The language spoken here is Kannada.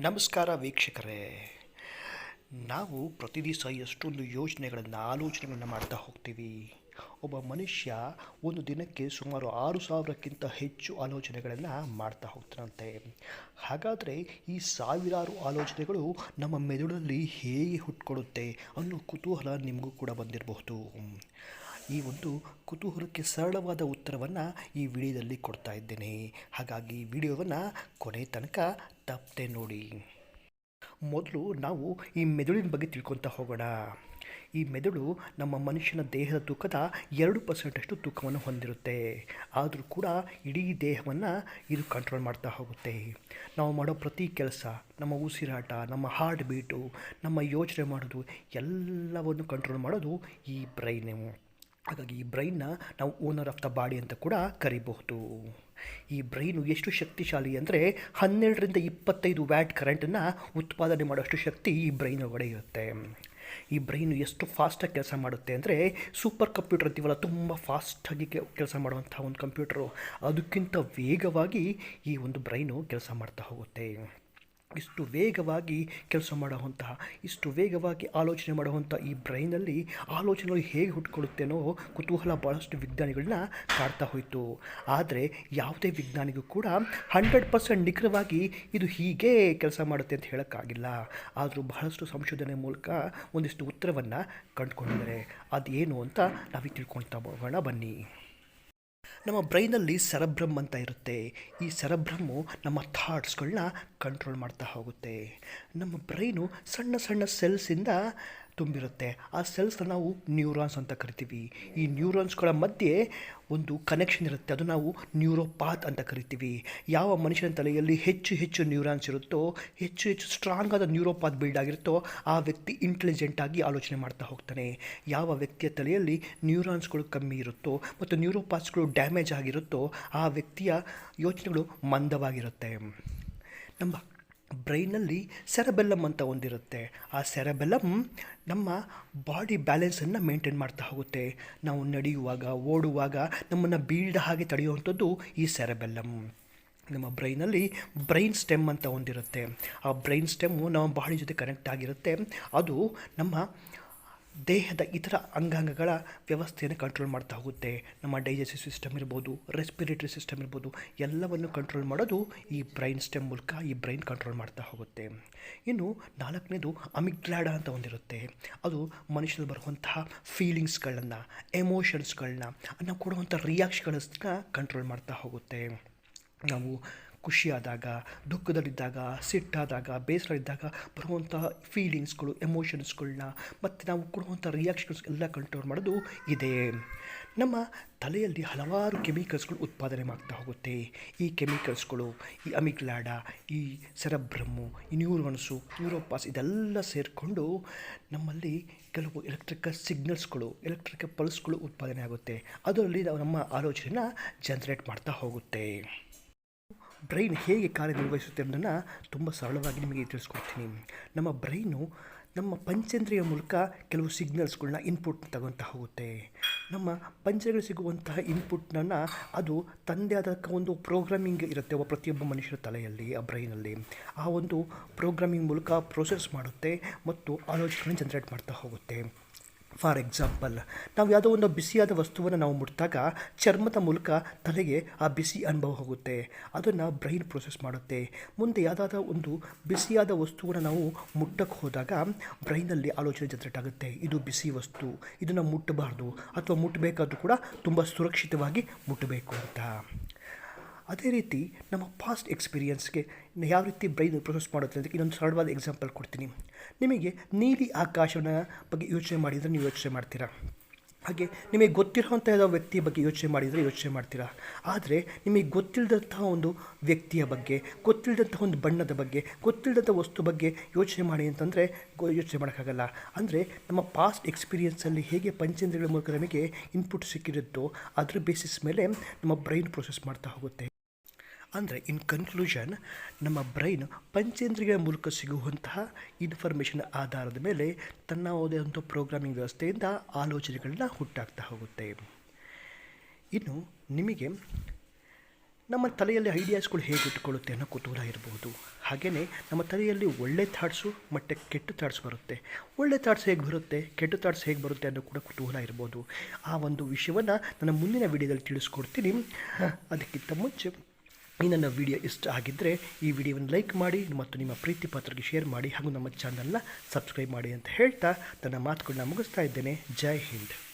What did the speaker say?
ನಮಸ್ಕಾರ ವೀಕ್ಷಕರೇ. ನಾವು ಪ್ರತಿ ದಿವಸ ಎಷ್ಟೊಂದು ಯೋಚನೆಗಳನ್ನು, ಆಲೋಚನೆಗಳನ್ನು ಮಾಡ್ತಾ ಹೋಗ್ತೀವಿ. ಒಬ್ಬ ಮನುಷ್ಯ ಒಂದು ದಿನಕ್ಕೆ ಸುಮಾರು ಆರು ಸಾವಿರಕ್ಕಿಂತ ಹೆಚ್ಚು ಆಲೋಚನೆಗಳನ್ನು ಮಾಡ್ತಾ ಹೋಗ್ತಾನಂತೆ. ಹಾಗಾದರೆ ಈ ಸಾವಿರಾರು ಆಲೋಚನೆಗಳು ನಮ್ಮ ಮೆದುಳಲ್ಲಿ ಹೇಗೆ ಹುಟ್ಕೊಳ್ಳುತ್ತೆ ಅನ್ನೋ ಕುತೂಹಲ ನಿಮಗೂ ಕೂಡ ಬಂದಿರಬಹುದು. ಈ ಒಂದು ಕುತೂಹಲಕ್ಕೆ ಸರಳವಾದ ಉತ್ತರವನ್ನು ಈ ವಿಡಿಯೋದಲ್ಲಿ ಕೊಡ್ತಾ ಇದ್ದೇನೆ. ಹಾಗಾಗಿ ವಿಡಿಯೋವನ್ನು ಕೊನೆ ತನಕ ತಪ್ಪದೆ ನೋಡಿ. ಮೊದಲು ನಾವು ಈ ಮೆದುಳಿನ ಬಗ್ಗೆ ತಿಳ್ಕೊತಾ ಹೋಗೋಣ. ಈ ಮೆದುಳು ನಮ್ಮ ಮನುಷ್ಯನ ದೇಹದ ತೂಕದ ಎರಡು ಪರ್ಸೆಂಟಷ್ಟು ತೂಕವನ್ನು ಹೊಂದಿರುತ್ತೆ. ಆದರೂ ಕೂಡ ಇಡೀ ದೇಹವನ್ನು ಇದು ಕಂಟ್ರೋಲ್ ಮಾಡ್ತಾ ಹೋಗುತ್ತೆ. ನಾವು ಮಾಡೋ ಪ್ರತಿ ಕೆಲಸ, ನಮ್ಮ ಉಸಿರಾಟ, ನಮ್ಮ ಹಾರ್ಟ್ ಬೀಟು ನಮ್ಮ ಯೋಚನೆ ಮಾಡೋದು ಎಲ್ಲವನ್ನು ಕಂಟ್ರೋಲ್ ಮಾಡೋದು ಈ ಬ್ರೈನು ಹಾಗಾಗಿ ಈ ಬ್ರೈನ್ನ ನಾವು ಓನರ್ ಆಫ್ ದ ಬಾಡಿ ಅಂತ ಕೂಡ ಕರಿಬಹುದು. ಈ ಬ್ರೈನು ಎಷ್ಟು ಶಕ್ತಿಶಾಲಿ ಅಂದರೆ ಹನ್ನೆರಡರಿಂದ ಇಪ್ಪತ್ತೈದು ವ್ಯಾಟ್ ಕರೆಂಟನ್ನು ಉತ್ಪಾದನೆ ಮಾಡೋಷ್ಟು ಶಕ್ತಿ ಈ ಬ್ರೈನ್ ಒಳಗಡೆ ಇರುತ್ತೆ. ಈ ಬ್ರೈನು ಎಷ್ಟು ಫಾಸ್ಟಾಗಿ ಕೆಲಸ ಮಾಡುತ್ತೆ ಅಂದರೆ ಸೂಪರ್ ಕಂಪ್ಯೂಟರ್ ಅಂತೀವಲ್ಲ, ತುಂಬ ಫಾಸ್ಟಾಗಿ ಕೆಲಸ ಮಾಡುವಂಥ ಒಂದು ಕಂಪ್ಯೂಟರು ಅದಕ್ಕಿಂತ ವೇಗವಾಗಿ ಈ ಒಂದು ಬ್ರೈನು ಕೆಲಸ ಮಾಡ್ತಾ ಹೋಗುತ್ತೆ. ಇಷ್ಟು ವೇಗವಾಗಿ ಕೆಲಸ ಮಾಡುವಂತಹ, ಇಷ್ಟು ವೇಗವಾಗಿ ಆಲೋಚನೆ ಮಾಡುವಂಥ ಈ ಬ್ರೈನಲ್ಲಿ ಆಲೋಚನೆಗಳು ಹೇಗೆ ಹುಟ್ಕೊಳ್ಳುತ್ತೇನೋ ಕುತೂಹಲ ಭಾಳಷ್ಟು ವಿಜ್ಞಾನಿಗಳನ್ನ ಕಾಡ್ತಾ ಹೋಯಿತು. ಆದರೆ ಯಾವುದೇ ವಿಜ್ಞಾನಿಗೂ ಕೂಡ ಹಂಡ್ರೆಡ್ ಪರ್ಸೆಂಟ್ ನಿಖರವಾಗಿ ಇದು ಹೀಗೆ ಕೆಲಸ ಮಾಡುತ್ತೆ ಅಂತ ಹೇಳೋಕ್ಕಾಗಿಲ್ಲ. ಆದರೂ ಬಹಳಷ್ಟು ಸಂಶೋಧನೆ ಮೂಲಕ ಒಂದಿಷ್ಟು ಉತ್ತರವನ್ನು ಕಂಡುಕೊಂಡಿದ್ದಾರೆ. ಅದೇನು ಅಂತ ನಾವು ತಿಳ್ಕೊಳ್ತಾ ಹೋಗೋಣ ಬನ್ನಿ. ನಮ್ಮ ಬ್ರೈನಲ್ಲಿ ಸೆರಬ್ರಮ್ ಅಂತ ಇರುತ್ತೆ. ಈ ಸೆರಬ್ರಮ್ಮು ನಮ್ಮ ಥಾಟ್ಸ್ಗಳನ್ನ ಕಂಟ್ರೋಲ್ ಮಾಡ್ತಾ ಹೋಗುತ್ತೆ. ನಮ್ಮ ಬ್ರೈನು ಸಣ್ಣ ಸಣ್ಣ ಸೆಲ್ಸಿಂದ ತುಂಬಿರುತ್ತೆ. ಆ ಸೆಲ್ಸ್ನ ನಾವು ನ್ಯೂರಾನ್ಸ್ ಅಂತ ಕರಿತೀವಿ. ಈ ನ್ಯೂರಾನ್ಸ್ಗಳ ಮಧ್ಯೆ ಒಂದು ಕನೆಕ್ಷನ್ ಇರುತ್ತೆ. ಅದು ನಾವು ನ್ಯೂರೋಪಾತ್ ಅಂತ ಕರಿತೀವಿ. ಯಾವ ಮನುಷ್ಯನ ತಲೆಯಲ್ಲಿ ಹೆಚ್ಚು ಹೆಚ್ಚು ನ್ಯೂರಾನ್ಸ್ ಇರುತ್ತೋ, ಹೆಚ್ಚು ಹೆಚ್ಚು ಸ್ಟ್ರಾಂಗ್ ಆದ ನ್ಯೂರೋಪಾತ್ ಬಿಲ್ಡ್ ಆಗಿರುತ್ತೋ, ಆ ವ್ಯಕ್ತಿ ಇಂಟೆಲಿಜೆಂಟಾಗಿ ಆಲೋಚನೆ ಮಾಡ್ತಾ ಹೋಗ್ತಾನೆ. ಯಾವ ವ್ಯಕ್ತಿಯ ತಲೆಯಲ್ಲಿ ನ್ಯೂರಾನ್ಸ್ಗಳು ಕಮ್ಮಿ ಇರುತ್ತೋ ಮತ್ತು ನ್ಯೂರೋಪಾತ್ಸ್ಗಳು ಡ್ಯಾಮೇಜ್ ಆಗಿರುತ್ತೋ, ಆ ವ್ಯಕ್ತಿಯ ಯೋಚನೆಗಳು ಮಂದವಾಗಿರುತ್ತೆ. ನಮ್ಮ ಬ್ರೈನಲ್ಲಿ ಸೆರಬೆಲ್ಲಮ್ ಅಂತ ಒಂದಿರುತ್ತೆ. ಆ ಸೆರಬೆಲ್ಲಮ್ ನಮ್ಮ ಬಾಡಿ ಬ್ಯಾಲೆನ್ಸನ್ನು ಮೇಂಟೈನ್ ಮಾಡ್ತಾ ಹೋಗುತ್ತೆ. ನಾವು ನಡೆಯುವಾಗ, ಓಡುವಾಗ ನಮ್ಮನ್ನು ಬೀಳ್ದ ಹಾಗೆ ತಡೆಯುವಂಥದ್ದು ಈ ಸೆರಬೆಲ್ಲಮ್ ನಮ್ಮ ಬ್ರೈನಲ್ಲಿ ಬ್ರೈನ್ ಸ್ಟೆಮ್ ಅಂತ ಒಂದಿರುತ್ತೆ. ಆ ಬ್ರೈನ್ ಸ್ಟೆಮ್ಮು ನಮ್ಮ ಬಾಡಿ ಜೊತೆ ಕನೆಕ್ಟ್ ಆಗಿರುತ್ತೆ. ಅದು ನಮ್ಮ ದೇಹದ ಇತರ ಅಂಗಾಂಗಗಳ ವ್ಯವಸ್ಥೆಯನ್ನು ಕಂಟ್ರೋಲ್ ಮಾಡ್ತಾ ಹೋಗುತ್ತೆ. ನಮ್ಮ ಡೈಜೆಸ್ಟಿವ್ ಸಿಸ್ಟಮ್ ಇರ್ಬೋದು ರೆಸ್ಪಿರೇಟರಿ ಸಿಸ್ಟಮ್ ಇರ್ಬೋದು, ಎಲ್ಲವನ್ನು ಕಂಟ್ರೋಲ್ ಮಾಡೋದು ಈ ಬ್ರೈನ್ ಸ್ಟೆಮ್ ಮೂಲಕ ಈ ಬ್ರೈನ್ ಕಂಟ್ರೋಲ್ ಮಾಡ್ತಾ ಹೋಗುತ್ತೆ. ಇನ್ನು ನಾಲ್ಕನೇದು ಅಮಿಗ್ಲಾಡ ಅಂತ ಒಂದಿರುತ್ತೆ. ಅದು ಮನುಷ್ಯನಲ್ಲಿ ಬರುವಂತಹ ಫೀಲಿಂಗ್ಸ್ಗಳನ್ನು ಎಮೋಷನ್ಸ್ಗಳನ್ನ ನಾವು ಕೊಡುವಂಥ ರಿಯಾಕ್ಷನ್ಗಳನ್ನ ಕಂಟ್ರೋಲ್ ಮಾಡ್ತಾ ಹೋಗುತ್ತೆ. ನಾವು ಖುಷಿಯಾದಾಗ, ದುಃಖದಲ್ಲಿದ್ದಾಗ, ಸಿಟ್ಟಾದಾಗ ಬೇಸರಲ್ಲಿದ್ದಾಗ ಬರುವಂತಹ ಫೀಲಿಂಗ್ಸ್ಗಳು ಎಮೋಷನ್ಸ್ಗಳನ್ನ ಮತ್ತು ನಾವು ಕೊಡುವಂಥ ರಿಯಾಕ್ಷನ್ಸ್ ಎಲ್ಲ ಕಂಟ್ರೋಲ್ ಮಾಡೋದು ಇದೆ. ನಮ್ಮ ತಲೆಯಲ್ಲಿ ಹಲವಾರು ಕೆಮಿಕಲ್ಸ್ಗಳು ಉತ್ಪಾದನೆ ಮಾಡ್ತಾ ಹೋಗುತ್ತೆ. ಈ ಕೆಮಿಕಲ್ಸ್ಗಳು ಈ ಅಮಿಗ್ಲಾಡ ಈ ಸೆರಬ್ರಮ್ಮು ಈ ನ್ಯೂರೋನ್ಸು ನ್ಯೂರೋಪಾಸ್ ಇದೆಲ್ಲ ಸೇರಿಕೊಂಡು ನಮ್ಮಲ್ಲಿ ಕೆಲವು ಎಲೆಕ್ಟ್ರಿಕಲ್ ಸಿಗ್ನಲ್ಸ್ಗಳು ಎಲೆಕ್ಟ್ರಿಕಲ್ ಪಲ್ಸ್ಗಳು ಉತ್ಪಾದನೆ ಆಗುತ್ತೆ. ಅದರಲ್ಲಿ ನಾವು ನಮ್ಮ ಆಲೋಚನೆನ ಜನ್ರೇಟ್ ಮಾಡ್ತಾ ಹೋಗುತ್ತೆ. ಬ್ರೈನ್ ಹೇಗೆ ಕಾರ್ಯನಿರ್ವಹಿಸುತ್ತೆ ಅನ್ನೋದನ್ನು ತುಂಬ ಸರಳವಾಗಿ ನಿಮಗೆ ತಿಳಿಸ್ಕೊಡ್ತೀನಿ. ನಮ್ಮ ಬ್ರೈನು ನಮ್ಮ ಪಂಚೇಂದ್ರಿಯ ಮೂಲಕ ಕೆಲವು ಸಿಗ್ನಲ್ಸ್ಗಳನ್ನ ಇನ್ಪುಟ್ ತಗೊತಾ ಹೋಗುತ್ತೆ. ನಮ್ಮ ಪಂಚಗಳು ಸಿಗುವಂತಹ ಇನ್ಪುಟ್ನ ಅದು ತಂದೆ ಆದ ಒಂದು ಪ್ರೋಗ್ರಾಮಿಂಗ್ ಇರುತ್ತೆ ಒಬ್ಬ ಪ್ರತಿಯೊಬ್ಬ ಮನುಷ್ಯರ ತಲೆಯಲ್ಲಿ, ಆ ಬ್ರೈನಲ್ಲಿ ಆ ಒಂದು ಪ್ರೋಗ್ರಾಮಿಂಗ್ ಮೂಲಕ ಪ್ರೋಸೆಸ್ ಮಾಡುತ್ತೆ ಮತ್ತು ಆಲೋಚನೆ ಜನರೇಟ್ ಮಾಡ್ತಾ ಹೋಗುತ್ತೆ. ಫಾರ್ ಎಕ್ಸಾಂಪಲ್ ನಾವು ಯಾವುದೋ ಒಂದು ಬಿಸಿಯಾದ ವಸ್ತುವನ್ನು ನಾವು ಮುಟ್ಟಿದಾಗ ಚರ್ಮದ ಮೂಲಕ ತಲೆಗೆ ಆ ಬಿಸಿ ಅನುಭವ ಹೋಗುತ್ತೆ. ಅದನ್ನು ಬ್ರೈನ್ ಪ್ರೊಸೆಸ್ ಮಾಡುತ್ತೆ. ಮುಂದೆ ಯಾವುದಾದ ಒಂದು ಬಿಸಿಯಾದ ವಸ್ತುವನ್ನು ನಾವು ಮುಟ್ಟಕ್ಕೆ ಹೋದಾಗ ಬ್ರೈನಲ್ಲಿ ಆಲೋಚನೆ ಜನರೇಟ್ ಆಗುತ್ತೆ. ಇದು ಬಿಸಿ ವಸ್ತು. ಇದನ್ನು ಮುಟ್ಟಬಾರ್ದು. ಅಥವಾ ಮುಟ್ಟಬೇಕಾದ್ರೂ ಕೂಡ ತುಂಬ ಸುರಕ್ಷಿತವಾಗಿ ಮುಟ್ಟಬೇಕು ಅಂತ. ಅದೇ ರೀತಿ ನಮ್ಮ ಪಾಸ್ಟ್ ಎಕ್ಸ್ಪೀರಿಯೆನ್ಸ್ಗೆ ಯಾವ ರೀತಿ ಬ್ರೈನ್ ಪ್ರೊಸೆಸ್ ಮಾಡುತ್ತೆ ಅಂತ ಇನ್ನೊಂದು ಸರಳವಾದ ಎಕ್ಸಾಂಪಲ್ ಕೊಡ್ತೀನಿ. ನಿಮಗೆ ನೀಲಿ ಆಕಾಶನ ಬಗ್ಗೆ ಯೋಚನೆ ಮಾಡಿದರೆ ನೀವು ಯೋಚನೆ ಮಾಡ್ತೀರಾ? ಹಾಗೆ ನಿಮಗೆ ಗೊತ್ತಿರುವಂಥ ವ್ಯಕ್ತಿಯ ಬಗ್ಗೆ ಯೋಚನೆ ಮಾಡಿದರೆ ಯೋಚನೆ ಮಾಡ್ತೀರಾ? ಆದರೆ ನಿಮಗೆ ಗೊತ್ತಿಲ್ಲದಂತಹ ಒಂದು ವ್ಯಕ್ತಿಯ ಬಗ್ಗೆ, ಗೊತ್ತಿಲ್ಲದಂತಹ ಒಂದು ಬಣ್ಣದ ಬಗ್ಗೆ ಗೊತ್ತಿಲ್ಲದಂಥ ವಸ್ತು ಬಗ್ಗೆ ಯೋಚನೆ ಮಾಡಿ ಅಂತಂದರೆ ಯೋಚನೆ ಮಾಡೋಕ್ಕಾಗಲ್ಲ. ಅಂದರೆ ನಮ್ಮ ಪಾಸ್ಟ್ ಎಕ್ಸ್ಪೀರಿಯನ್ಸಲ್ಲಿ ಹೇಗೆ ಪಂಚೇಂದ್ರಗಳ ಮೂಲಕ ನಮಗೆ ಇನ್ಪುಟ್ ಸಿಕ್ಕಿರುತ್ತೋ ಅದರ ಬೇಸಿಸ್ ಮೇಲೆ ನಮ್ಮ ಬ್ರೈನ್ ಪ್ರೊಸೆಸ್ ಮಾಡ್ತಾ ಹೋಗುತ್ತೆ. ಅಂದರೆ ಇನ್ ಕನ್ಕ್ಲೂಷನ್ ನಮ್ಮ ಬ್ರೈನ್ ಪಂಚೇಂದ್ರಿಯ ಮೂಲಕ ಸಿಗುವಂತಹ ಇನ್ಫಾರ್ಮೇಷನ್ ಆಧಾರದ ಮೇಲೆ ತನ್ನ ಒಂದು ಪ್ರೋಗ್ರಾಮಿಂಗ್ ವ್ಯವಸ್ಥೆಯಿಂದ ಆಲೋಚನೆಗಳನ್ನ ಹುಟ್ಟಾಗ್ತಾ ಹೋಗುತ್ತೆ. ಇನ್ನು ನಿಮಗೆ ನಮ್ಮ ತಲೆಯಲ್ಲಿ ಐಡಿಯಾಸ್ಗಳು ಹೇಗೆ ಇಟ್ಕೊಳ್ಳುತ್ತೆ ಅನ್ನೋ ಕುತೂಹಲ ಇರಬಹುದು. ಹಾಗೆಯೇ ನಮ್ಮ ತಲೆಯಲ್ಲಿ ಒಳ್ಳೆ ಥಾಟ್ಸು ಮತ್ತು ಕೆಟ್ಟ ಥಾಟ್ಸ್ ಬರುತ್ತೆ. ಒಳ್ಳೆ ಥಾಟ್ಸ್ ಹೇಗೆ ಬರುತ್ತೆ, ಕೆಟ್ಟ ಥಾಟ್ಸ್ ಹೇಗೆ ಬರುತ್ತೆ ಅನ್ನೋ ಕೂಡ ಕುತೂಹಲ ಇರ್ಬೋದು ಆ ಒಂದು ವಿಷಯವನ್ನು ನನ್ನ ಮುಂದಿನ ವಿಡಿಯೋದಲ್ಲಿ ತಿಳಿಸ್ಕೊಡ್ತೀನಿ. ಅದಕ್ಕಿಂತ ಮುಂಚೆ ಈ ನನ್ನ ವಿಡಿಯೋ ಇಷ್ಟ ಆಗಿದ್ದರೆ ಈ ವಿಡಿಯೋವನ್ನು ಲೈಕ್ ಮಾಡಿ ಮತ್ತು ನಿಮ್ಮ ಪ್ರೀತಿ ಪಾತ್ರರಿಗೆ ಶೇರ್ ಮಾಡಿ ಹಾಗೂ ನಮ್ಮ ಚಾನಲ್ನ ಸಬ್ಸ್ಕ್ರೈಬ್ ಮಾಡಿ ಅಂತ ಹೇಳ್ತಾ ನನ್ನ ಮಾತುಗಳನ್ನ ಮುಗಿಸ್ತಾ ಇದ್ದೇನೆ. ಜೈ ಹಿಂದ್.